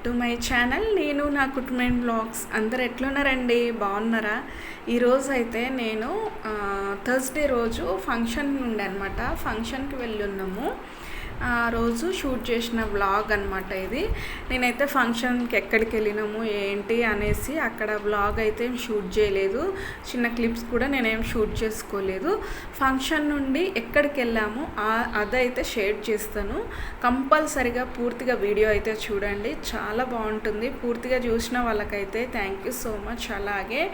Back to my channel. నేను నా కుటుంబం బ్లాగ్స్ అందరు ఎట్లున్నారండి? బాగున్నారా? ఈరోజు అయితే నేను థర్స్డే రోజు ఫంక్షన్ ఉండే అనమాట ఫంక్షన్కి వెళ్ళి ఉన్నాము ఆ రోజు షూట్ చేసిన వ్లాగ్ అనమాట ఇది. నేనైతే ఫంక్షన్కి ఎక్కడికి వెళ్ళినాము ఏంటి అనేసి అక్కడ వ్లాగ్ అయితే ఏం షూట్ చేయలేదు. చిన్న క్లిప్స్ కూడా నేనేం షూట్ చేసుకోలేదు. ఫంక్షన్ నుండి ఎక్కడికి వెళ్ళాము అదైతే షేర్ చేస్తాను. కంపల్సరిగా పూర్తిగా వీడియో అయితే చూడండి. చాలా బాగుంటుంది. పూర్తిగా చూసిన వాళ్ళకైతే థ్యాంక్ యూ సో మచ్ అలాగే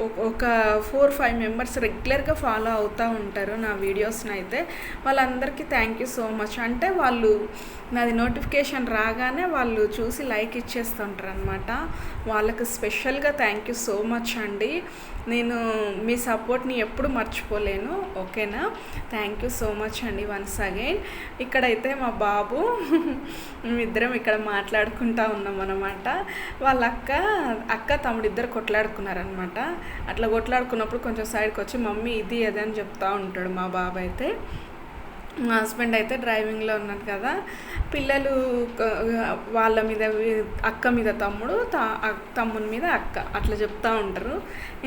ఒక- ఒక ఫోర్ ఫైవ్ మెంబర్స్ రెగ్యులర్గా ఫాలో అవుతూ ఉంటారు నా వీడియోస్ని అయితే వాళ్ళందరికీ థ్యాంక్ యూ సో మచ్ అంటే వాళ్ళు నాది నోటిఫికేషన్ రాగానే వాళ్ళు చూసి లైక్ ఇచ్చేస్తుంటారు అనమాట వాళ్ళకి స్పెషల్గా థ్యాంక్ యూ సో మచ్ అండి. నేను మీ సపోర్ట్ని ఎప్పుడు మర్చిపోలేను. ఓకేనా? థ్యాంక్ యూ సో మచ్ అండి వన్స్ అగైన్. ఇక్కడైతే మా బాబు మేమిద్దరం ఇక్కడ మాట్లాడుకుంటా ఉన్నాం అనమాట వాళ్ళ అక్క అక్క తమ్ముడు ఇద్దరు కొట్లాడుకున్నారనమాట అట్లా కొట్లాడుకున్నప్పుడు కొంచెం సైడ్కి వచ్చి మమ్మీ ఇది అదని చెప్తా ఉంటాడు మా బాబు అయితే. మా హస్బెండ్ అయితే డ్రైవింగ్లో ఉన్నాడు కదా. పిల్లలు వాళ్ళ మీద అక్క మీద తమ్ముడు తా తమ్ముని మీద అక్క అట్లా చెప్తూ ఉంటారు.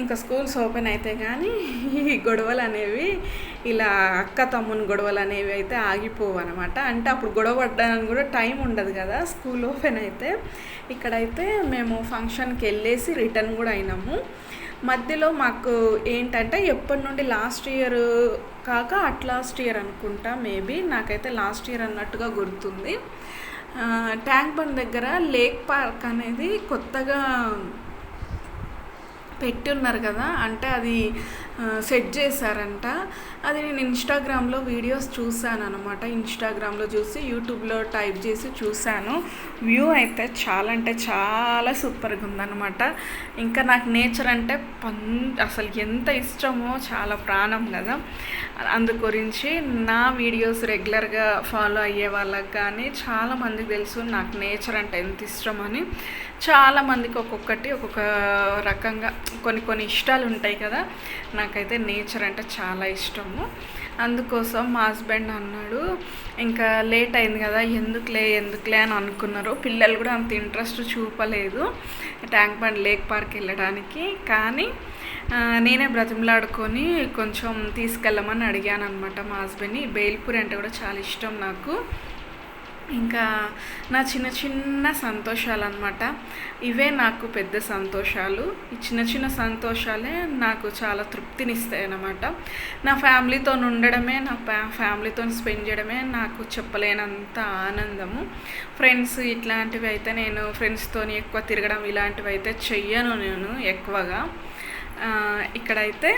ఇంకా స్కూల్స్ ఓపెన్ అయితే కానీ ఈ గొడవలు అనేవి ఇలా అక్క తమ్ముని గొడవలు అనేవి అయితే ఆగిపోవు అనమాట అంటే అప్పుడు గొడవ పడ్డానికి కూడా టైం ఉండదు కదా స్కూల్ ఓపెన్ అయితే. ఇక్కడైతే మేము ఫంక్షన్కి వెళ్ళేసి రిటర్న్ కూడా అయినాము. మధ్యలో మాకు ఏంటంటే ఎప్పటి నుండి లాస్ట్ ఇయర్ కాక అట్ లాస్ట్ ఇయర్ అనుకుంటా మేబీ. నాకైతే లాస్ట్ ఇయర్ అన్నట్టుగా గుర్తుంది. ట్యాంక్ బండ్ దగ్గర లేక్ పార్క్ అనేది కొత్తగా పెట్టి ఉన్నారు కదా అంటే అది సెట్ చేశారంట. అది నేను ఇన్స్టాగ్రామ్లో వీడియోస్ చూశాను అనమాట ఇన్స్టాగ్రామ్లో చూసి యూట్యూబ్లో టైప్ చేసి చూశాను వ్యూ అయితే చాలా అంటే చాలా సూపర్గా ఉందన్నమాట. ఇంకా నాకు నేచర్ అంటే పం అసలు ఎంత ఇష్టమో చాలా ప్రాణం కదా. అందు గురించి నా వీడియోస్ రెగ్యులర్గా ఫాలో అయ్యే వాళ్ళకి కానీ చాలామందికి తెలుసు నాకు నేచర్ అంటే ఎంత ఇష్టమని. చాలా మందికి ఒక్కొక్కటి ఒక్కొక్క రకంగా కొన్ని కొన్ని ఇష్టాలు ఉంటాయి కదా. నాకైతే నేచర్ అంటే చాలా ఇష్టము. అందుకోసం మా హస్బెండ్ అన్నాడు ఇంకా లేట్ అయింది కదా ఎందుకులే ఎందుకులే అని అనుకున్నారు. పిల్లలు కూడా అంత ఇంట్రెస్ట్ చూపలేదు ట్యాంక్ బండ్ లేక్ పార్క్ వెళ్ళడానికి. కానీ నేనే బ్రతిమలాడుకొని కొంచెం తీసుకెళ్ళమని అడిగాను అనమాట మా హస్బెండ్ని. బేల్పూరి అంటే కూడా చాలా ఇష్టం నాకు. ఇంకా నా చిన్న చిన్న సంతోషాలు అనమాట ఇవే నాకు పెద్ద సంతోషాలు. ఈ చిన్న చిన్న సంతోషాలే నాకు చాలా తృప్తినిస్తాయి అన్నమాట నా ఫ్యామిలీతో ఉండడమే నా ఫ్యా ఫ్యామిలీతో స్పెండ్ చేయడమే నాకు చెప్పలేనంత ఆనందము. ఫ్రెండ్స్ ఇట్లాంటివి అయితే నేను ఫ్రెండ్స్తో ఎక్కువ తిరగడం ఇలాంటివి అయితే చెయ్యను నేను ఎక్కువగా. ఇక్కడైతే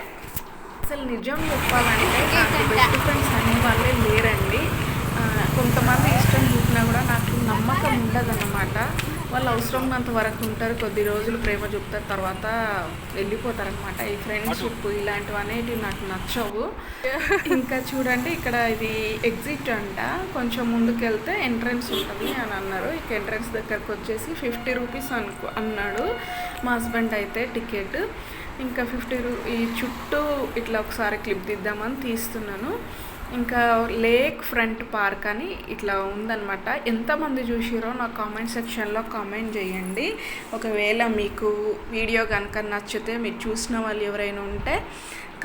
అసలు నిజం చెప్పాలంటే నాకు బెస్ట్ ఫ్రెండ్స్ అనే వాళ్ళే లేరండి. కొంతమంది ఇష్టం కూడా నాకు నమ్మకం ఉండదన్నమాట. వాళ్ళు అవసరం ఉన్నంత వరకు ఉంటారు. కొద్ది రోజులు ప్రేమ చూపుతారు. తర్వాత వెళ్ళిపోతారనమాట ఈ ఫ్రెండ్షిప్ ఇలాంటివి అనేటివి నాకు నచ్చవు. ఇంకా చూడండి ఇక్కడ ఇది ఎగ్జిట్ అంట. కొంచెం ముందుకు వెళ్తే ఎంట్రన్స్ ఉంటుంది అని అన్నారు. ఇక ఎంట్రన్స్ దగ్గరకు వచ్చేసి ఫిఫ్టీ రూపీస్ అనుకో అన్నాడు మా హస్బెండ్ అయితే టికెట్. ఇంకా ఫిఫ్టీ రూ ఈ చుట్టూ ఇట్లా ఒకసారి క్లిప్ తీద్దామని తీస్తున్నాను. ఇంకా లేక్ ఫ్రంట్ పార్క్ అని ఇట్లా ఉందన్నమాట. ఎంతమంది చూసిరో నా కామెంట్ సెక్షన్లో కామెంట్ చేయండి. ఒకవేళ మీకు వీడియో కనుక నచ్చితే మీరు చూసిన వాళ్ళు ఎవరైనా ఉంటే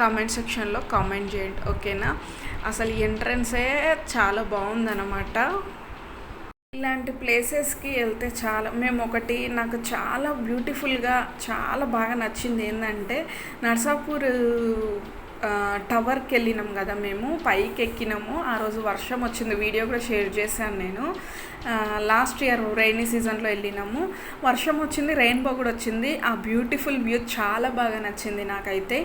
కామెంట్ సెక్షన్లో కామెంట్ చేయండి. ఓకేనా? అసలు ఎంట్రన్సే చాలా బాగుందనమాట ఇలాంటి ప్లేసెస్కి వెళ్తే చాలా మేము ఒకటి నాకు చాలా బ్యూటిఫుల్గా చాలా బాగా నచ్చింది ఏంటంటే నర్సాపూర్ టవర్కి వెళ్ళినాం కదా మేము పైకి ఎక్కినాము. ఆ రోజు వర్షం వచ్చింది వీడియో కూడా షేర్ చేశాను నేను. లాస్ట్ ఇయర్ రైనీ సీజన్లో వెళ్ళినాము. వర్షం వచ్చింది రెయిన్బో కూడా వచ్చింది. ఆ బ్యూటిఫుల్ వ్యూ చాలా బాగా నచ్చింది నాకైతే.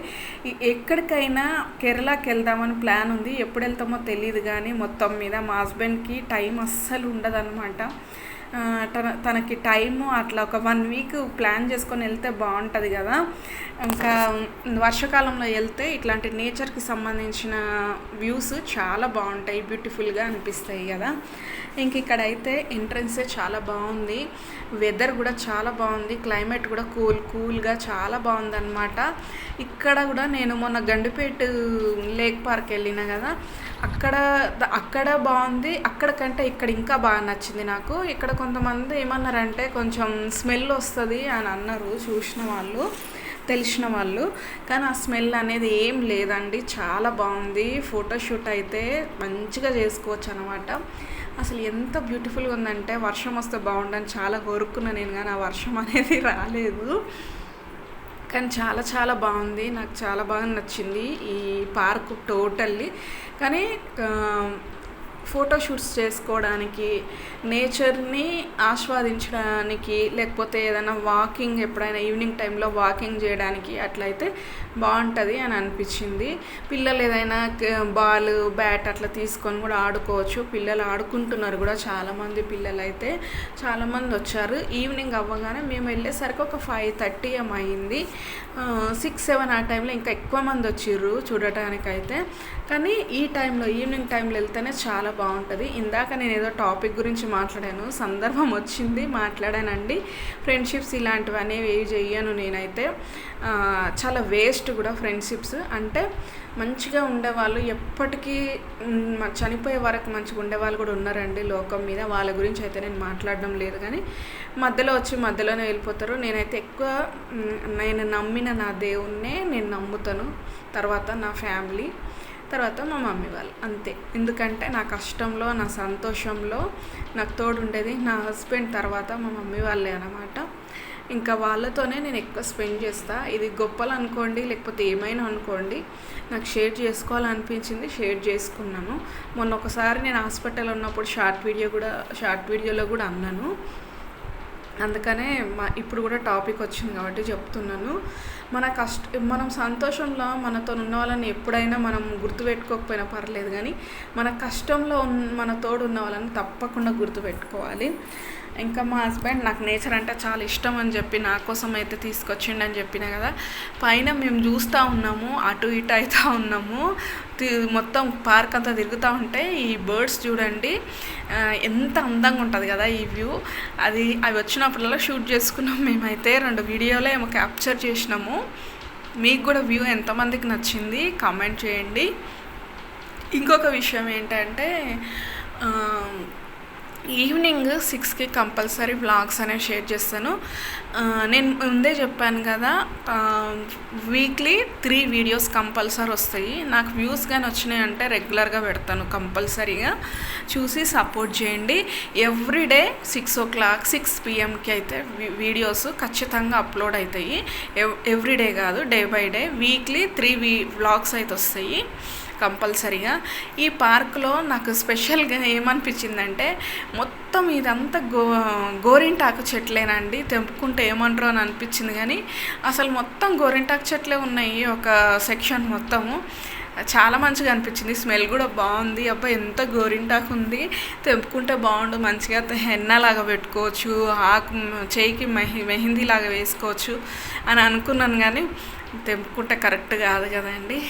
ఎక్కడికైనా కేరళకి వెళ్దామని ప్లాన్ ఉంది. ఎప్పుడు వెళ్తామో తెలియదు కానీ మొత్తం మీద మా హస్బెండ్కి టైం అస్సలు ఉండదన్నమాట. తన తనకి టైము అట్లా ఒక వన్ వీక్ ప్లాన్ చేసుకొని వెళ్తే బాగుంటుంది కదా. ఇంకా వర్షాకాలంలో వెళ్తే ఇట్లాంటి నేచర్కి సంబంధించిన వ్యూస్ చాలా బాగుంటాయి బ్యూటిఫుల్గా అనిపిస్తాయి కదా. ఇంక ఇక్కడైతే ఎంట్రన్సే చాలా బాగుంది. వెదర్ కూడా చాలా బాగుంది. క్లైమేట్ కూడా కూల్ కూల్గా చాలా బాగుంది అనమాట ఇక్కడ కూడా నేను మొన్న గండిపేట లేక్ పార్క్ వెళ్ళిన కదా అక్కడ అక్కడ బాగుంది అక్కడ కంటే ఇక్కడ ఇంకా బాగా నచ్చింది నాకు. ఇక్కడ కొంతమంది ఏమన్నారంటే కొంచెం స్మెల్ వస్తుంది అని అన్నారు చూసిన వాళ్ళు తెలిసిన వాళ్ళు. కానీ ఆ స్మెల్ అనేది ఏం లేదండి. చాలా బాగుంది. ఫోటోషూట్ అయితే మంచిగా చేసుకోవచ్చు అనమాట అసలు ఎంత బ్యూటిఫుల్గా ఉందంటే వర్షం వస్తే బాగుండని చాలా కోరుకున్నా నేను కానీ ఆ వర్షం అనేది రాలేదు. కానీ చాలా చాలా బాగుంది. నాకు చాలా బాగా నచ్చింది ఈ పార్క్ టోటల్లీ. కానీ ఫోటోషూట్స్ చేసుకోవడానికి నేచర్ని ఆస్వాదించడానికి లేకపోతే ఏదైనా వాకింగ్ ఎప్పుడైనా ఈవినింగ్ టైంలో వాకింగ్ చేయడానికి అట్లయితే బాగుంటుంది అని అనిపించింది. పిల్లలు ఏదైనా బాల్ బ్యాట్ అట్లా తీసుకొని కూడా ఆడుకోవచ్చు. పిల్లలు ఆడుకుంటున్నారు కూడా చాలామంది పిల్లలు అయితే చాలామంది వచ్చారు. ఈవినింగ్ అవ్వగానే మేము వెళ్ళేసరికి ఒక ఫైవ్ థర్టీ ఏం అయింది సిక్స్ సెవెన్ ఆ టైంలో ఇంకా ఎక్కువ మంది వచ్చిర్రు చూడటానికైతే. కానీ ఈ టైంలో ఈవినింగ్ టైంలో వెళ్తేనే చాలా బాగుంటుంది. ఇందాక నేను ఏదో టాపిక్ గురించి మాట్లాడాను సందర్భం వచ్చింది మాట్లాడానండి. ఫ్రెండ్షిప్స్ ఇలాంటివి అనేవి ఏవి చెయ్యను నేనైతే. చాలా వేస్ట్ కూడా ఫ్రెండ్షిప్స్. అంటే మంచిగా ఉండేవాళ్ళు ఎప్పటికీ చనిపోయే వరకు మంచిగా ఉండేవాళ్ళు కూడా ఉన్నారండి లోకం మీద. వాళ్ళ గురించి అయితే నేను మాట్లాడడం లేదు కానీ మధ్యలో వచ్చి మధ్యలోనే వెళ్ళిపోతారు. నేనైతే ఎక్కువ నేను నమ్మిన నా దేవుణ్ణే నేను నమ్ముతాను. తర్వాత నా ఫ్యామిలీ. తర్వాత మా మమ్మీ వాళ్ళు అంతే. ఎందుకంటే నా కష్టంలో నా సంతోషంలో నాకు తోడు ఉండేది నా హస్బెండ్ తర్వాత మా మమ్మీ వాళ్ళే అనమాట ఇంకా వాళ్ళతోనే నేను ఎక్కువ స్పెండ్ చేస్తా. ఇది గొప్పలు అనుకోండి లేకపోతే ఏమైనా అనుకోండి నాకు షేర్ చేసుకోవాలనిపించింది షేర్ చేసుకున్నాను. మొన్న ఒకసారి నేను హాస్పిటల్ ఉన్నప్పుడు షార్ట్ వీడియో కూడా షార్ట్ వీడియోలో కూడా అన్నాను. అందుకనే మా ఇప్పుడు కూడా టాపిక్ వచ్చింది కాబట్టి చెప్తున్నాను. మన కష్ట మనం సంతోషంలో మనతో ఉన్న వాళ్ళని ఎప్పుడైనా మనం గుర్తుపెట్టుకోకపోయినా పర్లేదు కానీ మన కష్టంలో మన తోడు ఉన్న వాళ్ళని తప్పకుండా గుర్తుపెట్టుకోవాలి. ఇంకా మా హస్బెండ్ నాకు నేచర్ అంటే చాలా ఇష్టం అని చెప్పి నా కోసం అయితే తీసుకొచ్చిండు అని చెప్పిన కదా. పైన మేము చూస్తూ ఉన్నాము అటు ఇటు అవుతూ ఉన్నాము. మొత్తం పార్క్ అంతా తిరుగుతూ ఉంటే ఈ బర్డ్స్ చూడండి ఎంత అందంగా ఉంటుంది కదా ఈ వ్యూ. అది అవి వచ్చినప్పుడల్లా షూట్ చేసుకున్నాం మేమైతే రెండు వీడియోలో ఏమో క్యాప్చర్ చేసినాము. మీకు కూడా వ్యూ ఎంతమందికి నచ్చింది కామెంట్ చేయండి. ఇంకొక విషయం ఏంటంటే ఈవినింగ్ సిక్స్కి కంపల్సరీ వ్లాగ్స్ అనేవి షేర్ చేస్తాను. నేను ముందే చెప్పాను కదా వీక్లీ త్రీ వీడియోస్ కంపల్సరీ వస్తాయి. నాకు వ్యూస్ కానీ వచ్చినాయి అంటే రెగ్యులర్గా పెడతాను కంపల్సరీగా. చూసి సపోర్ట్ చేయండి. Everyday six o'clock six పిఎంకి అయితే వీడియోస్ ఖచ్చితంగా అప్లోడ్ అవుతాయి. ఎవ్రీడే కాదు day by day weekly three we vlogs అయితే వస్తాయి. కంపల్సరీగా. ఈ పార్క్లో నాకు స్పెషల్గా ఏమనిపించిందంటే మొత్తం ఇదంతా గో గోరింటాకు చెట్లేనండి. తెంపుకుంటే ఏమంటారు అని అనిపించింది కానీ అసలు మొత్తం గోరింటాకు చెట్లే ఉన్నాయి ఒక సెక్షన్ మొత్తము. చాలా మంచిగా అనిపించింది. స్మెల్ కూడా బాగుంది. అబ్బా ఎంత గోరింటాకు ఉంది. తెంపుకుంటే బాగుండు. మంచిగా హెన్నలాగా పెట్టుకోవచ్చు. ఆకు చేయికి మెహి మెహిందీ లాగా వేసుకోవచ్చు అని అనుకున్నాను కానీ తెంపుకుంటే కరెక్ట్ కాదు కదండి.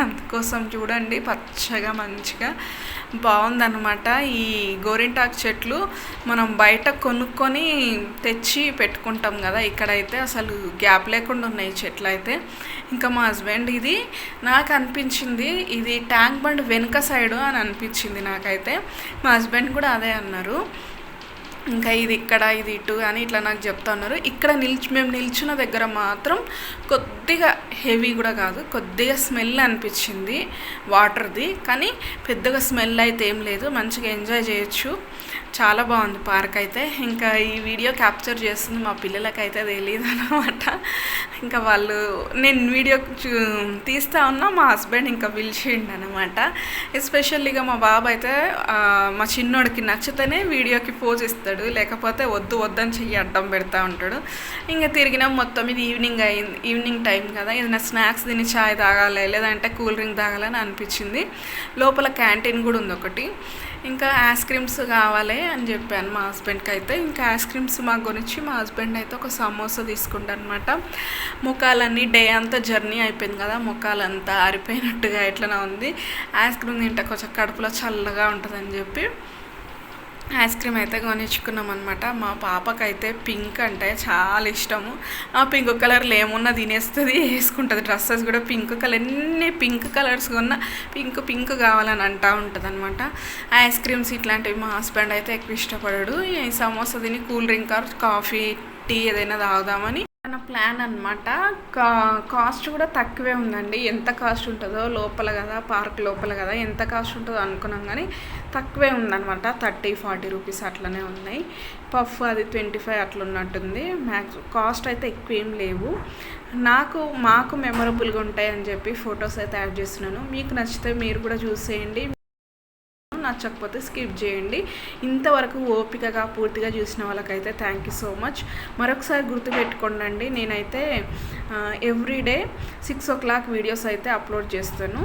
అందుకోసం చూడండి. పచ్చగా మంచిగా బాగుందన్నమాట. ఈ గోరింటాకు చెట్లు మనం బయట కొనుక్కొని తెచ్చి పెట్టుకుంటాం కదా. ఇక్కడైతే అసలు గ్యాప్ లేకుండా ఉన్నాయి చెట్లు అయితే ఇంకా మా హస్బెండ్ ఇది. నాకు అనిపించింది ఇది ట్యాంక్ బండ్ వెనుక సైడు అని అనిపించింది నాకైతే. మా హస్బెండ్ కూడా అదే అన్నారు. ఇంకా ఇది ఇక్కడ ఇది ఇటు అని ఇట్లా నాకు చెప్తా ఉన్నారు. ఇక్కడ నిల్చి మేము నిల్చున్న దగ్గర మాత్రం కొద్దిగా హెవీ కూడా కాదు కొద్దిగా స్మెల్ అనిపించింది వాటర్ది. కానీ పెద్దగా స్మెల్ అయితే ఏం లేదు మంచిగా ఎంజాయ్ చేయొచ్చు. చాలా బాగుంది పార్క్ అయితే. ఇంకా ఈ వీడియో క్యాప్చర్ చేస్తుంది మా పిల్లలకైతే తెలియదు అనమాట ఇంకా వాళ్ళు నేను వీడియో తీస్తా ఉన్నా మా హస్బెండ్ ఇంకా పిలిచిండు అనమాట ఎస్పెషల్లీగా మా బాబు అయితే మా చిన్నోడికి నచ్చితేనే వీడియోకి పోజ్ ఇస్తాడు లేకపోతే వద్దు వద్దని చెయ్యి అడ్డం పెడతా ఉంటాడు. ఇంకా తిరిగినాం మొత్తం ఇది ఈవినింగ్ అయింది ఈవినింగ్ టైం కదా ఏదైనా స్నాక్స్ తిని చాయ్ తాగాలి లేదంటే కూల్ డ్రింక్ తాగాలని అనిపించింది. లోపల క్యాంటీన్ కూడా ఉంది ఒకటి. ఇంకా ఐస్ క్రీమ్స్ కావాలి అని చెప్పాను మా హస్బెండ్కి అయితే. ఇంకా ఐస్ క్రీమ్స్ మాకు గురించి మా హస్బెండ్ అయితే ఒక సమోసా తీసుకుంటారు అనమాట ముఖాలన్నీ డే అంతా జర్నీ అయిపోయింది కదా ముఖాలంతా ఆరిపోయినట్టుగా ఎట్లనే ఉంది. ఐస్ క్రీమ్ తింటే కొంచెం కడుపులో చల్లగా ఉంటుందని చెప్పి ఐస్ క్రీమ్ అయితే కొనిచ్చుకున్నాం అనమాట మా పాపకైతే పింక్ అంటే చాలా ఇష్టము. ఆ పింక్ కలర్లో ఏమున్నా తినేస్తుంది వేసుకుంటుంది. డ్రెస్సెస్ కూడా పింక్ కలర్ ఎన్ని పింక్ కలర్స్ కొన్నా పింక్ పింక్ కావాలని అంటూ ఉంటుంది అనమాట ఐస్ క్రీమ్స్ ఇట్లాంటివి మా హస్బెండ్ అయితే ఎక్కువ ఇష్టపడాడు. ఈ సమోసా తిని cool drink or coffee tea ఏదైనా తాగుదామని నా ప్లాన్ అనమాట కా కాస్ట్ కూడా తక్కువే ఉందండి. ఎంత కాస్ట్ ఉంటుందో లోపల కదా పార్క్ లోపల కదా ఎంత కాస్ట్ ఉంటుందో అనుకున్నాం కానీ తక్కువే ఉందన్నమాట. థర్టీ ఫార్టీ రూపీస్ అట్లనే ఉన్నాయి. పఫ్ అది ట్వంటీ ఫైవ్ అట్లా ఉన్నట్టుంది మ్యాక్స్ కాస్ట్ అయితే ఎక్కువ ఏం లేవు. నాకు మాకు మెమొరబుల్గా ఉంటాయని చెప్పి ఫొటోస్ అయితే యాడ్ చేస్తున్నాను. మీకు నచ్చితే మీరు కూడా చూసేయండి. నచ్చకపోతే స్కిప్ చేయండి. ఇంతవరకు ఓపికగా పూర్తిగా చూసిన వాళ్ళకైతే థ్యాంక్ యూ సో మచ్ మరొకసారి గుర్తుపెట్టుకోండి నేనైతే everyday six o'clock videos అయితే అప్లోడ్ చేస్తాను.